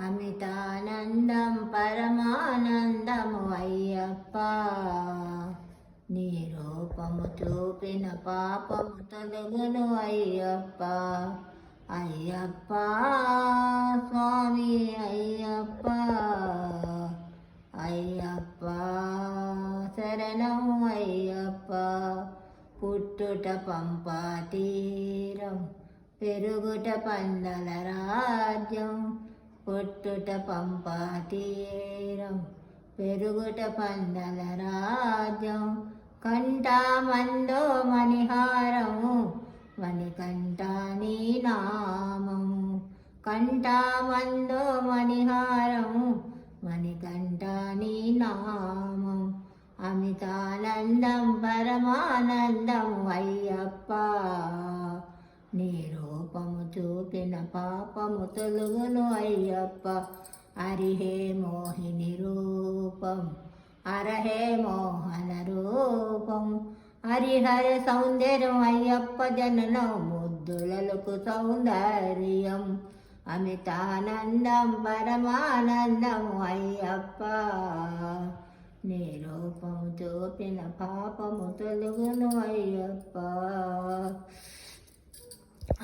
అమితానందం పరమానందము అయ్యప్ప. నీ రూపము చూపిన పాపము తొలగును అయ్యప్ప. అయ్యప్ప స్వామి అయ్యప్ప. అయ్యప్ప శరణం అయ్యప్ప. పుట్టుట పంపా తీరం పెరుగుట పందల రాజ్యం. పుట్టుట పంపా తీరం పెరుగుట పందల రాజ్యం కంఠమందో మణిహారము మణికంఠ నీ నామము కంఠమందో మణిహారము మణికంఠ నీ నామం అమితానందం పరమానందం అయ్యప్ప నీ రూపము చూపిన పాపము తొలుగును అయ్యప్ప. హరిహే మోహిని రూపం అరహే మోహన రూపం. హరిహర సౌందర్యం అయ్యప్ప జననం ముద్దులకు సౌందర్యం. అమితానందం పరమానందం అయ్యప్ప. నీ రూపము చూపిన పాపము తొలుగును అయ్యప్ప.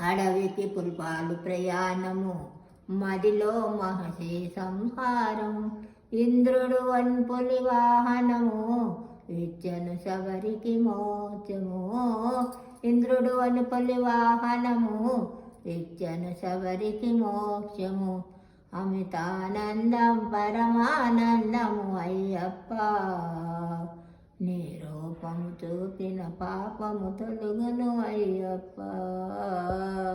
అడవికి పుల్పాలు ప్రయాణము. మదిలో మహర్షి సంహారం. ఇంద్రుడు వన్పులి వాహనము. విద్యను శబరికి మోచము. ఇంద్రుడు వన్పులి వాహనము. విద్యను శబరికి మోక్షము. అమితానందం పరమానందము అయ్యప్ప. నీ రూపము చూపిన పాపము తొలుగును అయ్యప్ప.